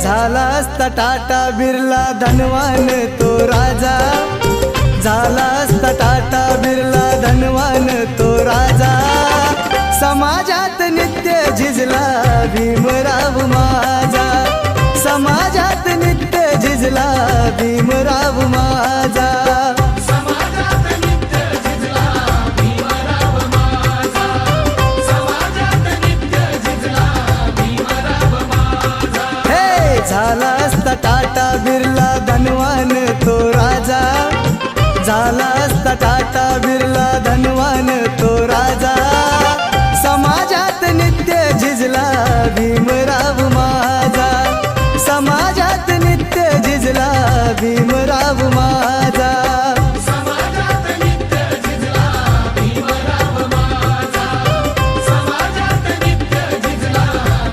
झाला असता टाटा बिर्ला धनवान तो राजा. झाला असता टाटा बिर्ला धनवान तो राजा. समाजात नित्य झिजला भीमराव माझा. झाला असता टाटा बिरला धनवान तो राजा. झाला असता टाटा बिरला धनवान तो राजा. समाजात नित्य झिजला भीमराव माझा समाजात नित्य झिजला भीमराव माझा